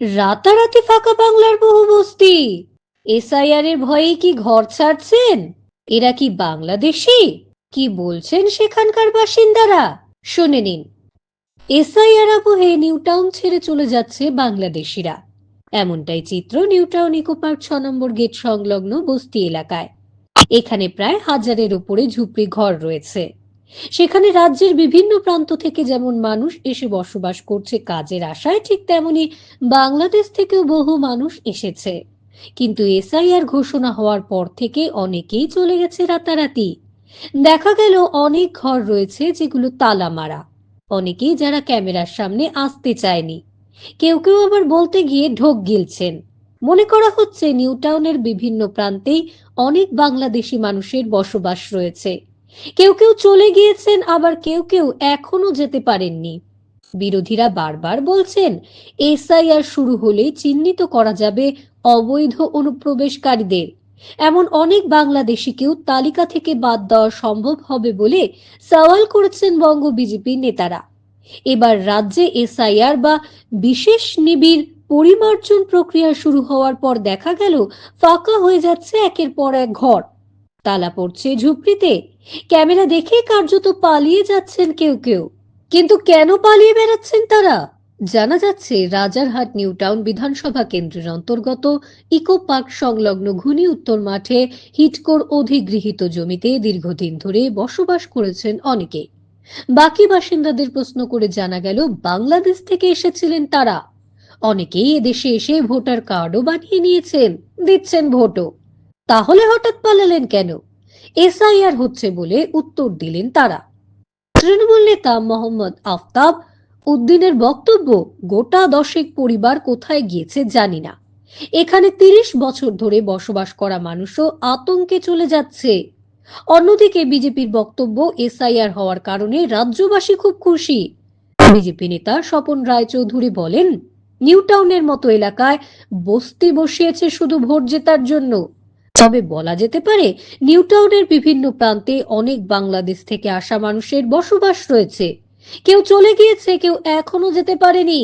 রাতারাতি ফাঁকা বাংলার বহু বস্তি। এসআইআর এর ভয়ে কি ঘর ছাড়ছেন? এরা কি বাংলাদেশি? কি বলছেন সেখানকার বাসিন্দারা? শুনে নিন। এসআইআর আবহে নিউটাউন ছেড়ে চলে যাচ্ছে বাংলাদেশিরা। এমনটাই চিত্র নিউটাউন ইকো পার্ক ছ নম্বর গেট সংলগ্ন বস্তি এলাকায়। এখানে প্রায় হাজারের উপরে ঝুপড়ি ঘর রয়েছে। সেখানে রাজ্যের বিভিন্ন প্রান্ত থেকে যেমন মানুষ এসে বসবাস করছে কাজের আশায়, ঠিক তেমনি বাংলাদেশ থেকেও বহু মানুষ এসেছে। কিন্তু এসআইআর ঘোষণা হওয়ার পর থেকে অনেকেই চলে গেছে রাতারাতি। দেখা গেল অনেক ঘর রয়েছে যেগুলো তালা মারা। অনেকেই যারা ক্যামেরার সামনে আসতে চায়নি। কেউ কেউ আবার বলতে গিয়ে ঢোক গিলছেন। মনে করা হচ্ছে নিউটাউনের বিভিন্ন প্রান্তেই অনেক বাংলাদেশি মানুষের বসবাস রয়েছে। কেউ কেউ চলে গিয়েছেন, আবার কেউ কেউ এখনও যেতে পারেননি। বিরোধীরা বারবার বলছেন, এসআইআর শুরু হলেই চিহ্নিত করা যাবে অবৈধ অনুপ্রবেশকারীদের। এমন অনেক বাংলাদেশিকেও তালিকা থেকে বাদ দেওয়া সম্ভব হবে বলে সওয়াল করেছেন বঙ্গ বিজেপির নেতারা। এবার রাজ্যে এসআইআর বা বিশেষ নিবিড় পরিমার্জন প্রক্রিয়া শুরু হওয়ার পর দেখা গেল, ফাঁকা হয়ে যাচ্ছে একের পর এক ঘর। তালা পড়ছে ঝুপড়িতে। ক্যামেরা দেখে কার্যত পালিয়ে যাচ্ছেন কেউ কেউ। কিন্তু কেন পালিয়ে বেড়াচ্ছেন তারা? জানা যাচ্ছে, রাজারহাট নিউ টাউন বিধানসভা কেন্দ্রের অন্তর্গত ইকো পার্ক সংলগ্ন ঘুনি উত্তর মাঠে হিটকোর অধিগৃহীত জমিতে দীর্ঘদিন ধরে বসবাস করেছেন অনেকে। বাকি বাসিন্দাদের প্রশ্ন করে জানা গেল, বাংলাদেশ থেকে এসেছিলেন তারা। অনেকেই এদেশে এসে ভোটার কার্ডও বানিয়ে নিয়েছেন, দিচ্ছেন ভোটও। তাহলে হঠাৎ পালালেন কেন? এসআইআর হচ্ছে বলে উত্তর দিলেন তারা। তৃণমূল নেতা মোহাম্মদ আফতাব উদ্দিনের বক্তব্য গোটা দশেক পরিবার কোথায় গিয়েছে জানি না। এখানে তিরিশ বছর ধরে বসবাস করা মানুষও আতঙ্কে চলে যাচ্ছে। অন্যদিকে বিজেপির বক্তব্য এসআইআর হওয়ার কারণে রাজ্যবাসী খুব খুশি। বিজেপি নেতা স্বপন রায়চৌধুরী বলেন, নিউটাউনের মতো এলাকায় বস্তি বসিয়েছে শুধু ভোট জেতার জন্য। তবে বলা যেতে পারে নিউটাউনের বিভিন্ন প্রান্তে অনেক বাংলাদেশ থেকে আসা মানুষের বসবাস রয়েছে। কেউ চলে গিয়েছে, কেউ এখনও যেতে পারেনি।